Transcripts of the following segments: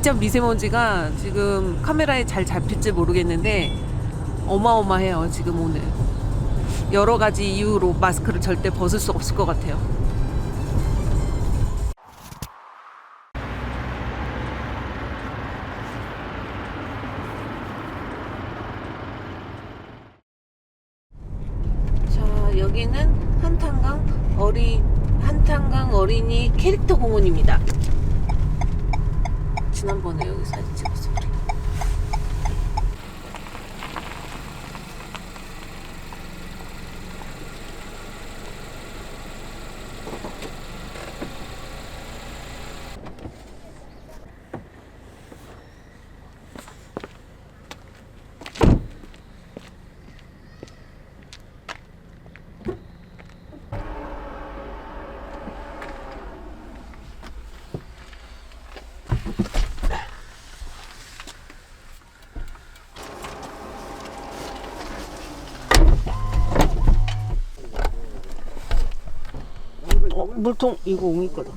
진짜 미세먼지가 지금 카메라에 잘 잡힐지 모르겠는데 어마어마해요 지금 오늘 여러 가지 이유로 마스크를 절대 벗을 수 없을 것 같아요. 자 여기는 한탄강 어리 한탄강 어린이 캐릭터 공원입니다. 지난번에 여기 사진 찍었어 우리. 어, 물통 이거 옹이 거다.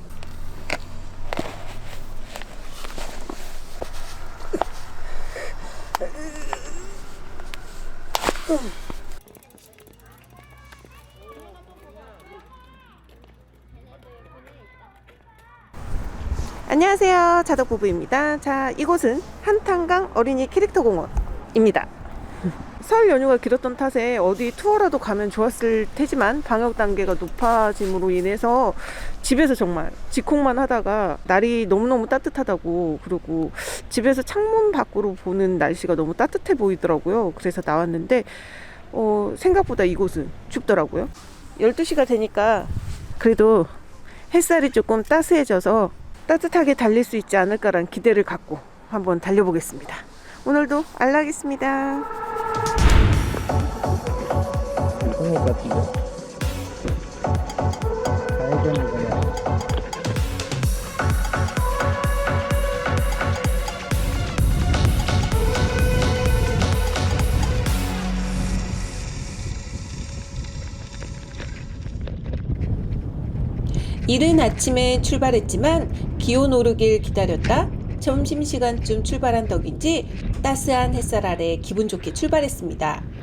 안녕하세요. 자덕부부입니다. 자, 이곳은 한탄강 어린이 캐릭터 공원입니다. 설 연휴가 길었던 탓에 어디 투어라도 가면 좋았을 테지만 방역 단계가 높아짐으로 인해서 집에서 정말 직콕만 하다가 날이 너무너무 따뜻하다고 그리고 집에서 창문 밖으로 보는 날씨가 너무 따뜻해 보이더라고요. 그래서 나왔는데 어, 생각보다 이곳은 춥더라고요. 12시가 되니까 그래도 햇살이 조금 따스해져서 따뜻하게 달릴 수 있지 않을까라는 기대를 갖고 한번 달려보겠습니다. 오늘도 알라겠습니다. 것 같은데. 이른 아침에 출발했지만 기온 오르길 기다렸다 점심시간쯤 출발한 덕인지 따스한 햇살 아래 기분 좋게 출발했습니다.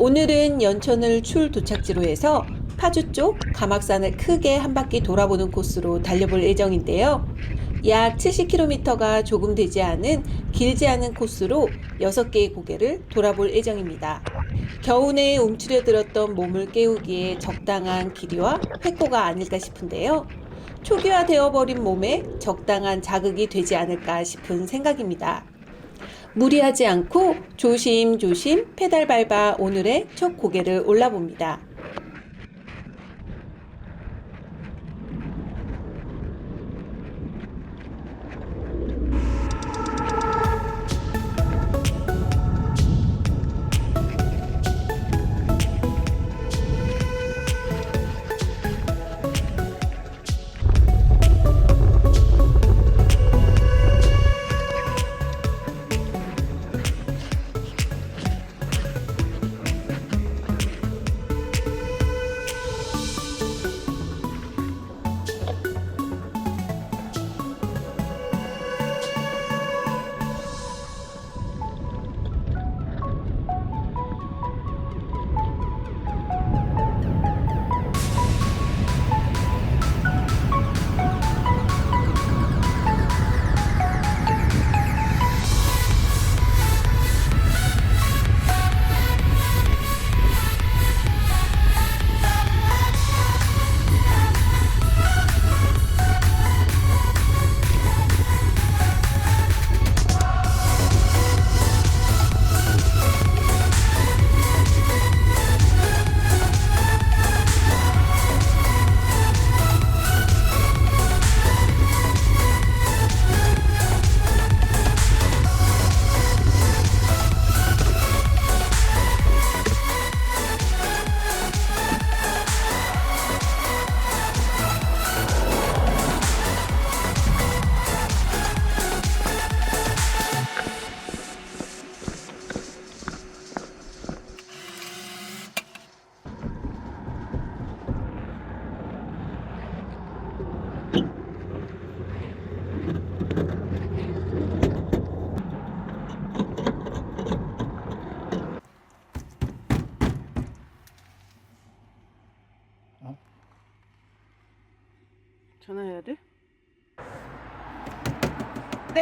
오늘은 연천을 출 도착지로 해서 파주 쪽 가막산을 크게 한 바퀴 돌아보는 코스로 달려볼 예정인데요. 약 70km가 조금 되지 않은 길지 않은 코스로 6개의 고개를 돌아볼 예정입니다. 겨우내 움츠려들었던 몸을 깨우기에 적당한 길이와 획도가 아닐까 싶은데요. 초기화되어 버린 몸에 적당한 자극이 되지 않을까 싶은 생각입니다. 무리하지 않고 조심조심 페달 밟아 오늘의 첫 고개를 올라봅니다.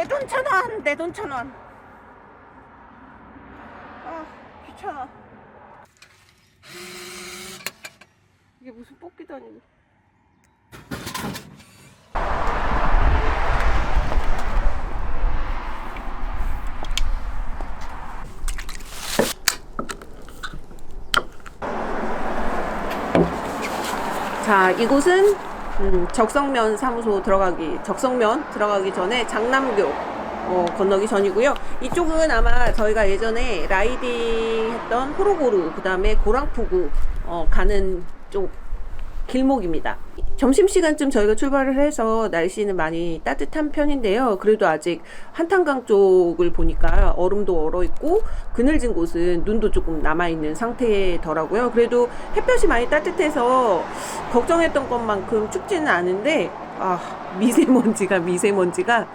돈 천 원! 내 돈 천 원! 아, 귀찮아. 이게 무슨 뽑기도 아니고. 자, 이곳은 음, 적성면 사무소 들어가기, 적성면 들어가기 전에 장남교 어, 건너기 전이고요. 이쪽은 아마 저희가 예전에 라이딩 했던 호로고루, 그 다음에 고랑푸구 어, 가는 쪽 길목입니다. 점심시간쯤 저희가 출발을 해서 날씨는 많이 따뜻한 편인데요. 그래도 아직 한탄강 쪽을 보니까 얼음도 얼어 있고 그늘진 곳은 눈도 조금 남아 있는 상태더라고요. 그래도 햇볕이 많이 따뜻해서 걱정했던 것만큼 춥지는 않은데, 아, 미세먼지가 미세먼지가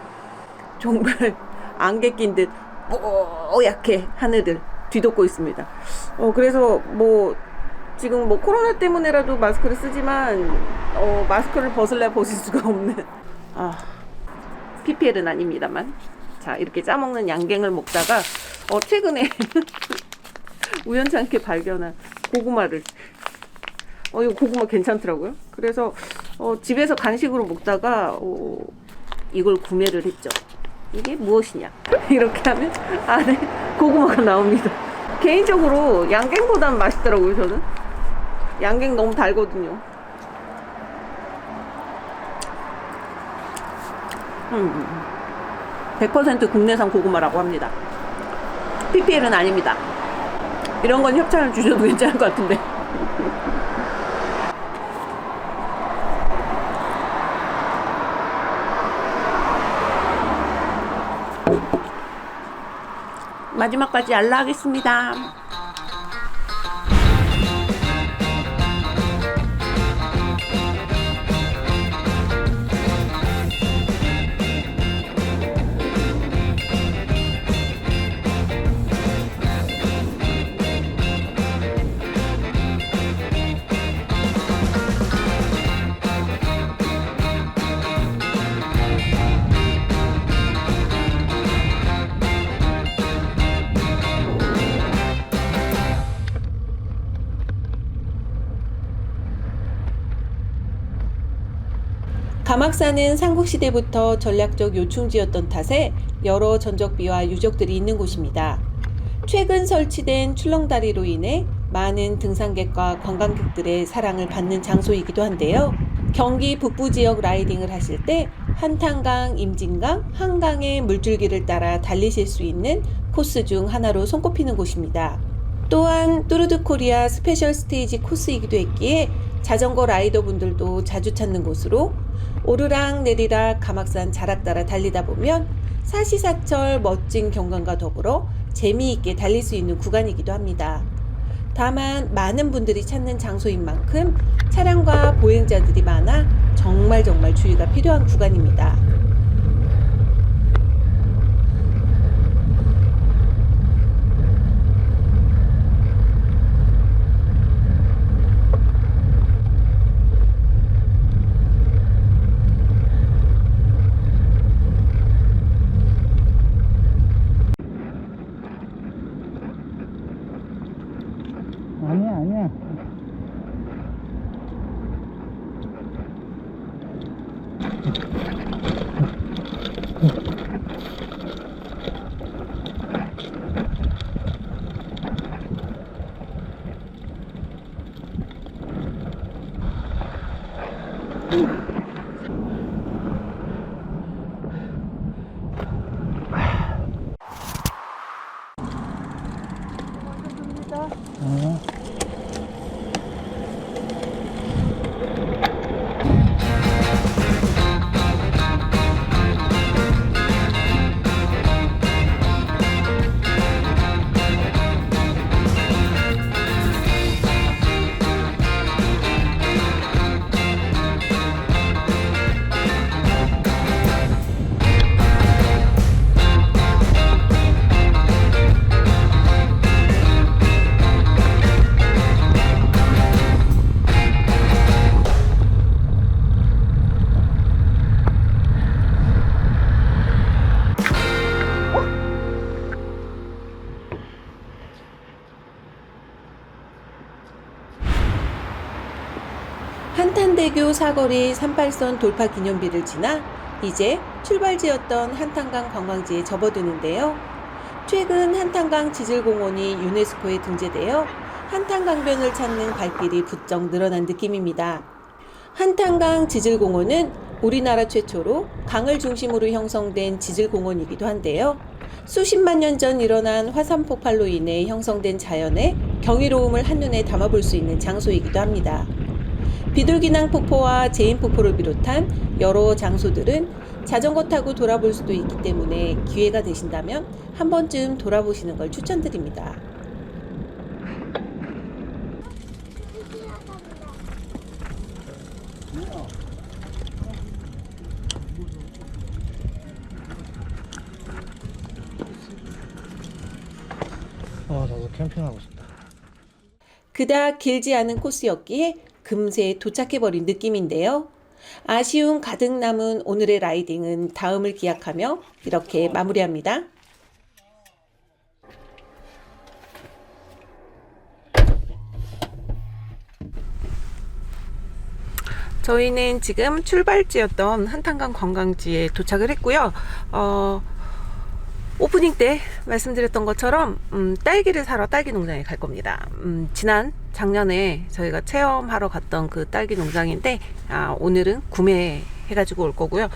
정말 안개 낀 듯 뽀얗게 하늘을 뒤덮고 있습니다. 어, 그래서 뭐, 지금 뭐 코로나 때문에라도 마스크를 쓰지만 어, 마스크를 벗을래 벗을 수가 없는. 아 PPL은 아닙니다만. 자 이렇게 짜먹는 양갱을 먹다가 어 최근에 우연찮게 발견한 고구마를. 어 이거 고구마 괜찮더라고요. 그래서 어, 집에서 간식으로 먹다가 어, 이걸 구매를 했죠. 이게 무엇이냐? 이렇게 하면 안에 고구마가 나옵니다. 개인적으로 양갱보단 맛있더라고요 저는 양갱 너무 달거든요. 음, 100% 국내산 고구마라고 합니다. PPL은 아닙니다. 이런 건 협찬을 주셔도 괜찮을 것 같은데. 마지막까지 알라 하겠습니다. 가막산은 삼국시대부터 전략적 요충지였던 탓에 여러 전적비와 유적들이 있는 곳입니다. 최근 설치된 출렁다리로 인해 많은 등산객과 관광객들의 사랑을 받는 장소이기도 한데요. 경기 북부 지역 라이딩을 하실 때 한탄강, 임진강, 한강의 물줄기를 따라 달리실 수 있는 코스 중 하나로 손꼽히는 곳입니다. 또한 뚜르드 코리아 스페셜 스테이지 코스이기도 했기에 자전거 라이더 분들도 자주 찾는 곳으로 오르락 내리락 가막산 자락 따라 달리다 보면 사시사철 멋진 경관과 더불어 재미있게 달릴 수 있는 구간이기도 합니다. 다만 많은 분들이 찾는 장소인 만큼 차량과 보행자들이 많아 정말 정말 주의가 필요한 구간입니다. 한탄대교 사거리 38선 돌파 기념비를 지나 이제 출발지였던 한탄강 관광지에 접어드는데요. 최근 한탄강 지질공원이 유네스코에 등재되어 한탄강변을 찾는 발길이 부쩍 늘어난 느낌입니다. 한탄강 지질공원은 우리나라 최초로 강을 중심으로 형성된 지질공원이기도 한데요. 수십만 년 전 일어난 화산 폭발로 인해 형성된 자연의 경이로움을 한눈에 담아볼 수 있는 장소이기도 합니다. 비둘기낭 폭포와 제인 폭포를 비롯한 여러 장소들은 자전거 타고 돌아볼 수도 있기 때문에 기회가 되신다면 한 번쯤 돌아보시는 걸 추천드립니다. 아 나도 캠핑하고 싶다. 그닥 길지 않은 코스였기에 금세 도착해버린 느낌인데요. 아쉬움 가득 남은 오늘의 라이딩은 다음을 기약하며 이렇게 마무리합니다. 저희는 지금 출발지였던 한탄강 관광지에 도착을 했고요. 어, 오프닝 때 말씀드렸던 것처럼 음, 딸기를 사러 딸기 농장에 갈 겁니다. 음, 지난 작년에 저희가 체험하러 갔던 그 딸기 농장인데 아, 오늘은 구매해가지고 올 거고요.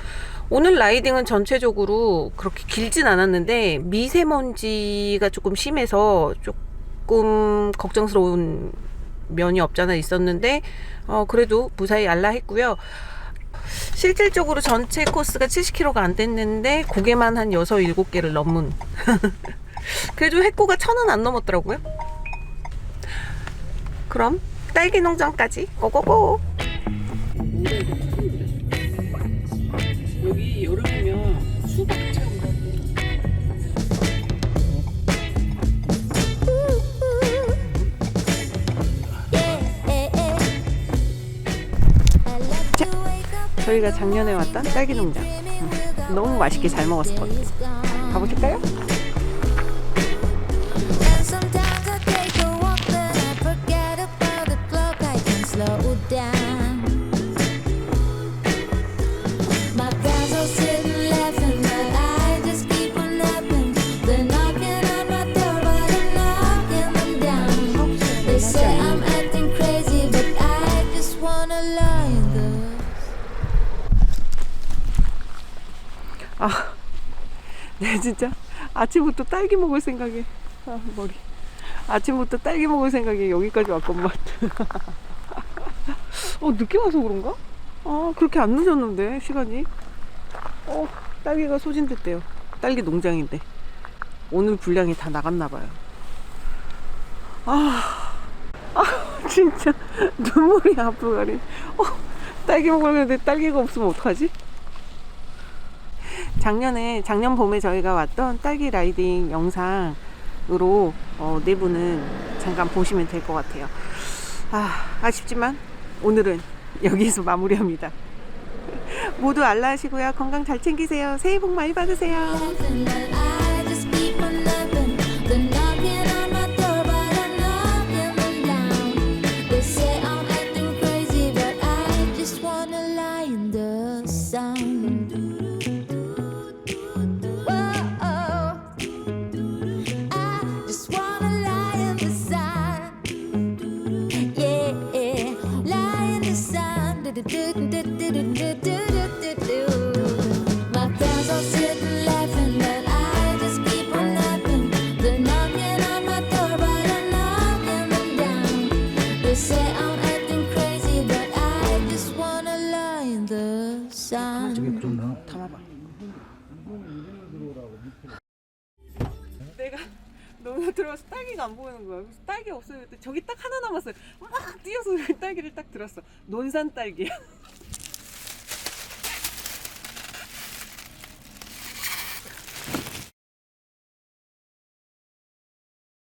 오늘 라이딩은 전체적으로 그렇게 길진 않았는데 미세먼지가 조금 심해서 조금 걱정스러운 면이 없잖아 있었는데 어, 그래도 무사히 안라했고요. 실질적으로 전체 코스가 70km가 안 됐는데 고개만 한 6, 7개를 넘은. 그래도 해코가 천은 안 넘었더라고요. 그럼 딸기 농장까지. 고고고 저희가 작년에 왔던 딸기 농장 음, 너무 맛있게 잘 먹었었거든요 가보실까요? 아, 네 진짜. 아침부터 딸기 먹을 생각에 아, 머리. 아침부터 딸기 먹을 생각에 여기까지 왔건만 어 늦게 와서 그런가? 아 그렇게 안 늦었는데 시간이. 어 딸기가 소진됐대요. 딸기 농장인데. 오늘 분량이 다 나갔나 봐요. 아, 아 진짜 눈물이 앞으로 가네. 어, 딸기 먹으려는데 딸기가 없으면 어떡하지? 작년에 작년 봄에 저희가 왔던 딸기 라이딩 영상으로 어, 내부는 잠깐 보시면 될 것 같아요. 아, 아쉽지만 오늘은 여기서 마무리합니다. 모두 알라하시고요. 건강 잘 챙기세요. 새해 복 많이 받으세요. 들어와서 딸기가 안 보이는 거야. 그래서 딸기 없어요. 저기 딱 하나 남았어요. 막 뛰어서 그 딸기를 딱 들었어. 논산 딸기야.